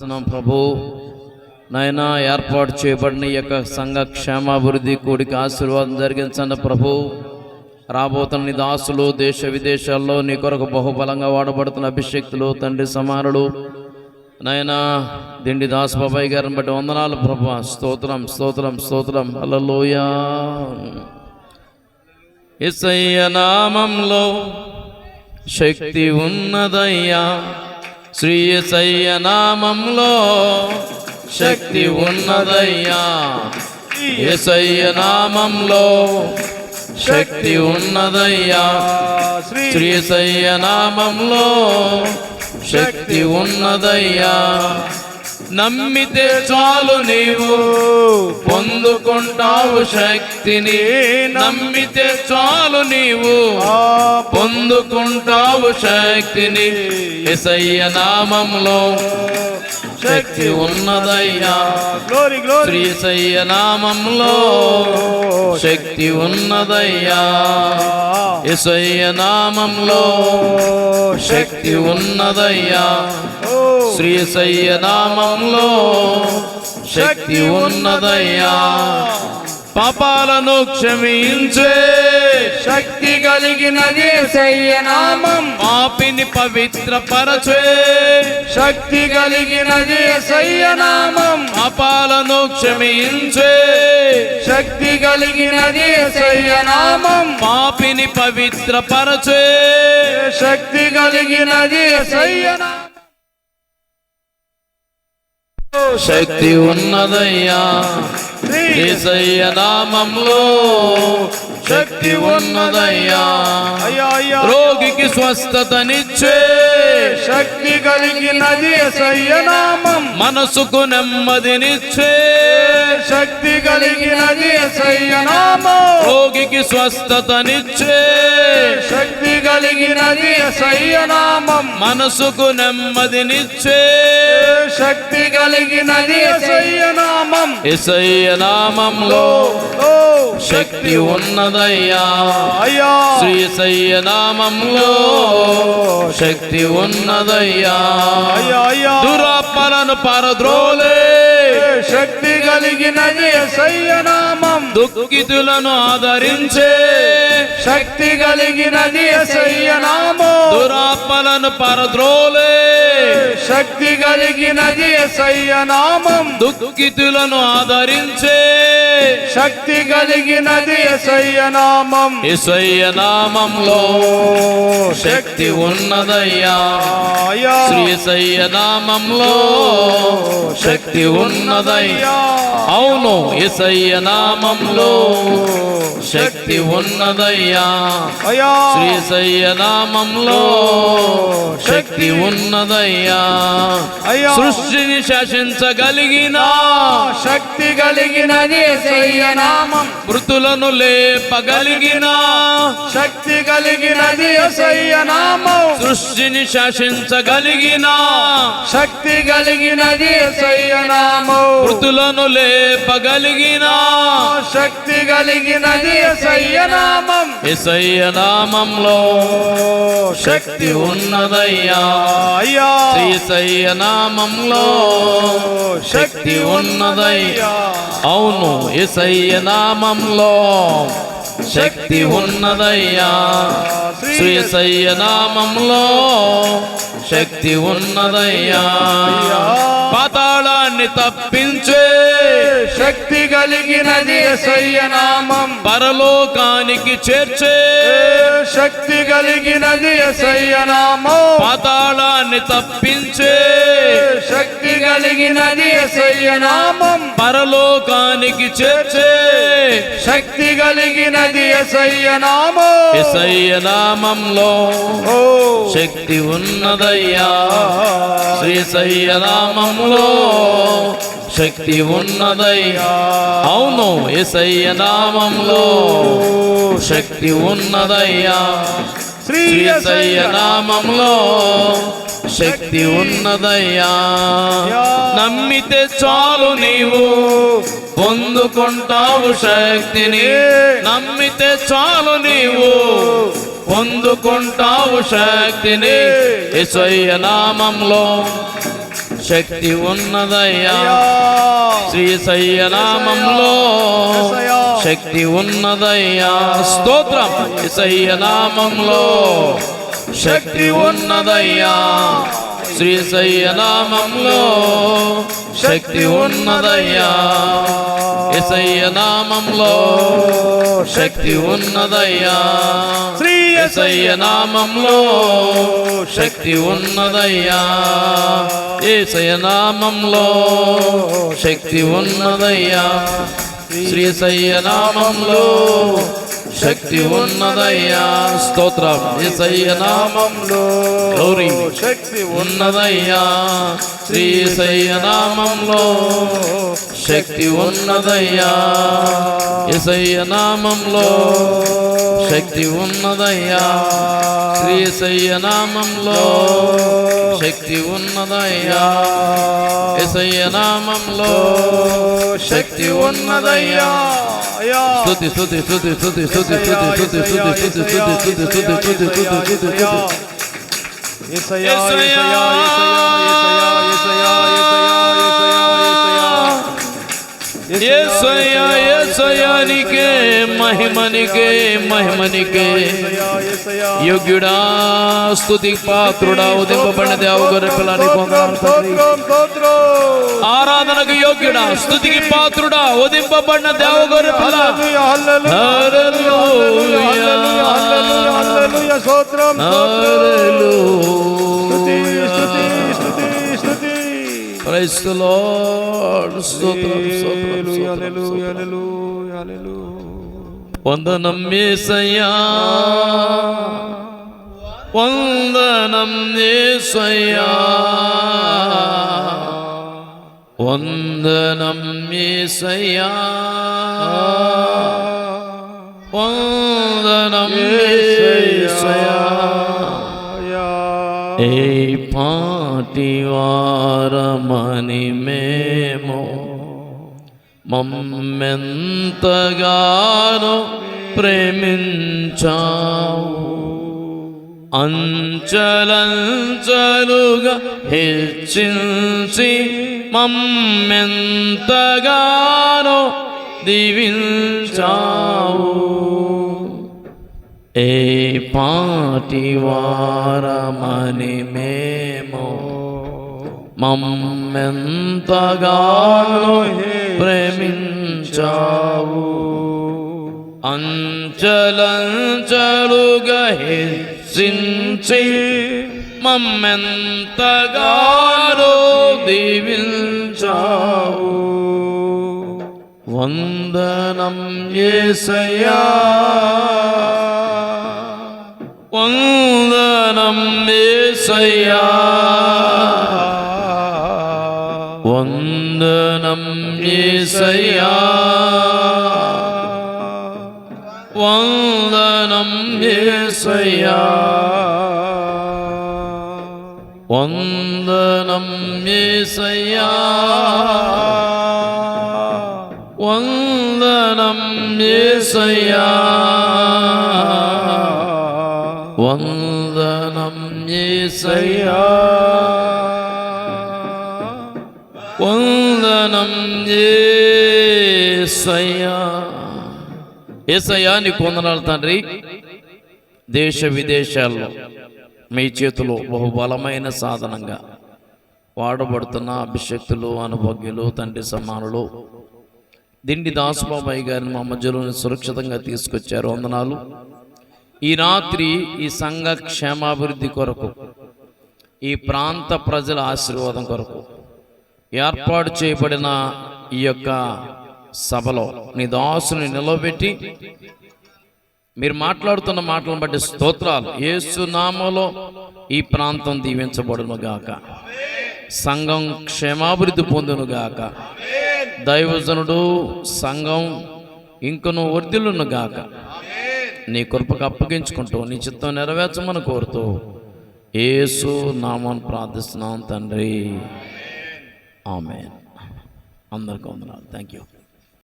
చేస్తున్నాం ప్రభు. నాయన ఏర్పాటు చేయబడిన ఈ యొక్క సంఘ క్షేమాభివృద్ధి కూడికి ఆశీర్వాదం జరిగించండి ప్రభు. రాబోతున్న దాసులు దేశ విదేశాల్లో నీ కొరకు బహుబలంగా వాడబడుతున్న అభిషక్తులు తండ్రి సమానులు. నాయన దిండి దాస్ బాబాయ్ గారిని బట్టి వందనాలు ప్రభు. స్తోత్రం స్తోత్రం స్తోత్రం. హల్లెలూయా. ఇసయ్య నామంలో శక్తి ఉన్నదయ్యా. శ్రీ నామంలో శక్తి ఉన్నదయ్యా. ఏసయ్య నామంలో శక్తి ఉన్నదయ్యా. శ్రీ నామంలో శక్తి ఉన్నదయ్యా. నమ్మితే చాలు నీవు పొందుకుంటావు శక్తిని. నమ్మితే చాలు నీవు పొందుకుంటావు శక్తిని. ఎసయ్య నామంలో శక్తి ఉన్నదయ్యా. Glory glory. శ్రీ సయ్య నామంలో శక్తి ఉన్నదయ్యా. ఎసయ్య నామంలో శక్తి. ఉన్నదయ్యా. శ్రీ సయ్య నామంలో శక్తి ఉన్నదయ్యా. పాపాలను క్షమించే శక్తి కలిగినది నామం పాపిని పవిత్రపరచే శక్తి కలిగినది నామం పాపాలను క్షమించే శక్తి కలిగినది నామం పాపిని పవిత్రపరచే శక్తి కలిగినది నామం శక్తి ఉన్నదయ్యా. ఏసయ్య నామంలో శక్తి ఉన్నదయ్యా. అయ్యా రోగికి స్వస్థతనిచ్చే శక్తి కలిగినది నామం. మనసుకు నెమ్మదినిచ్చే శక్తి కలిగినది నామం. రోగికి స్వస్థతనిచ్చే శక్తి కలిగినది నామం. మనసుకు నెమ్మదినిచ్చే శక్తి కలిగినది నామం. ఎసయ్య నామంలో ఓ శక్తి ఉన్నదయ్యా. అయ్యా. శ్రీసయ్య నామంలో శక్తి ఉన్నదయ్యా. దురాత్మలను పరద్రోలే. శక్తి కలిగినది నామం దుఃఖితులను ఆదరించే శక్తి కలిగినది నామం దురాత్మలను పరద్రోలే శక్తి కలిగినది నామం దుఃఖితులను ఆదరించే శక్తి కలిగినది నామం ఎసయ్య నామంలో శక్తి ఉన్నదయ్యా. శ్రీసయ్య నామంలో శక్తి ఉన్నదయ్యా అవును ఎసయ్య నామంలో శక్తి ఉన్నదయ్యా. అయ్యా. శ్రీసయ్య నామంలో శక్తి ఉన్నదయ్యా. అయ్యా. సృష్టిని శాసించగలిగిన శక్తి కలిగినది నామం. మృతులను లేపగలిగిన శక్తి కలిగినది నామం. సృష్టిని శాసించగలిగిన శక్తి కలిగినది నామం. మృతులను లేపగలిగిన శక్తి కలిగినది నామం. ఎసయ్య నామంలో శక్తి ఉన్నదయ్యా. అయ్యా శ్రీసయ్య నామంలో శక్తి ఉన్నదయ్యా. అవును ఎసయ్య నామంలో శక్తి ఉన్నదయ్యా. శ్రీసయ్య నామంలో శక్తి ఉన్నదయ్యా. పాతాళాన్ని తప్పించే శక్తి కలిగినది నామం. పరలోకానికి చేర్చే శక్తి కలిగినది నామం. పాతాళాన్ని తప్పించే శక్తి కలిగినది నామం. పరలోకానికి చేర్చే శక్తి కలిగినది నామం. ఎసయ్య నామంలో ఓ. శక్తి ఉన్నదయ్యా. శ్రీసయ్య నామంలో శక్తి ఉన్నదయ్యా. అవును ఎసయ్య నామంలో శక్తి ఉన్నదయ్యా. శ్రీసయ్య నామంలో శక్తి ఉన్నదయ్యా. నమ్మితే చాలు నీవు. పొందుకుంటావు శక్తిని. నమ్మితే చాలు నీవు. పొందుకుంటావు శక్తిని. ఎసయ్య నామంలో శక్తి ఉన్నదయ్యా. శ్రీసయ్య నామంలో. శక్తి ఉన్నదయ్యా. స్తోత్రం. నామంలో శక్తి ఉన్నదయ్యా. శ్రీసయ్య నామంలో శక్తి ఉన్నదయ్యా. ఎసయ్య నామంలో శక్తి ఉన్నదయ్యా. శ్రీ ఎసయ్య నామంలో శక్తి ఉన్నదయ్యా. ఏసయ్య నామంలో శక్తి ఉన్నదయ్యా. శ్రీసయ్య నామంలో శక్తి ఉన్నదయ్యా. స్తోత్రం. ఏసయ్య నామంలో. గ్లోరీ శక్తి ఉన్నదయ్యా. శ్రీసయ్య నామంలో. శక్తి ఉన్నదయ్యా. ఎసయ్య నామంలో. శక్తి ఉన్నదయ్యా శ్రీసయ్య నామంలో శక్తి ఉన్నదయ్యా ఎసయ్య నామంలో శక్తి ఉన్నదయ్యా స్తుతి స్తుతి స్తుతి స్తుతి స్తుతి స్తుతి స్తుతి స్తుతి స్తుతి స్తుతి స్తుతి స్తుతి స్తుతి స్తుతి స్తుతి యేసయ్యా యేసయ్యా యేసయ్యా యేసయ్యా యేసయ్యా ఏసయ్యా ఏసయా ఏసయా నీకే మహిమ నీకే యోగ్యుడా స్థుతి పాత్రుడా ఉదింపబడిన దేవగొర్రె పిల్లని ఆరాధనకు యోగ్యుడా స్థుతికి పాత్రుడా ఉదింపబడిన దేవగొర్రె పిల్ల స్తోత్రం వందనం ఏసయ్యా వందనం ఏసయ్యా వందనం ఏసయ్యా వందనం ఏసయ్యా వారమని మేము మమ్మెంతగానో ప్రేమించావు అంచలంచలుగా హెచ్చించి మమ్మెంతగానో దీవించావు ఏ పాటి వారమని మేము మమ్మెంతగానో ప్రేమించావు అంచలంచలుగా హెచ్చించి మమ్మెంతగానో దీవించావు వందనం ఏసయ్యా వందనం ఏసయ్యా వందనం ఏసయ్యా వందనం ఏసయ్యా వందనం ఏసయ్యా వందనం ఏసయ్యా వందనం ఏసయ్యా వందనం ఏసయ్యా. ఏసయ్యా నీకు తండ్రి. దేశ విదేశాల్లో మీ చేతిలో బహుబలమైన సాధనంగా వాడబడుతున్న అభిషక్తులు అనుభవ్యులు తండ్రి సమానులు దిండి దాసుబాబాయి గారిని మా మధ్యలోని సురక్షితంగా తీసుకొచ్చారు. వందనాలు. ఈ రాత్రి ఈ సంఘ క్షేమాభివృద్ధి కొరకు ఈ ప్రాంత ప్రజల ఆశీర్వాదం కొరకు ఏర్పాటు చేయబడిన ఈ యొక్క సభలో నీ దాసుని నిలబెట్టి మీరు మాట్లాడుతున్న మాటలను బట్టి స్తోత్రాలు. ఏసునామలో నామలో ఈ ప్రాంతం దీవించబడును గాక సంఘం క్షేమాభివృద్ధి పొందును గాక దైవజనుడు సంఘం ఇంకను వర్ధిల్లును గాక నీ కృపకు అప్పగించుకుంటూ నీ చిత్తం నెరవేర్చమని కోరుతూ ఏసు నామాన్ని ప్రార్థిస్తున్నాం తండ్రి. ఆమె అందరికీ వందనాలు థ్యాంక్ యూ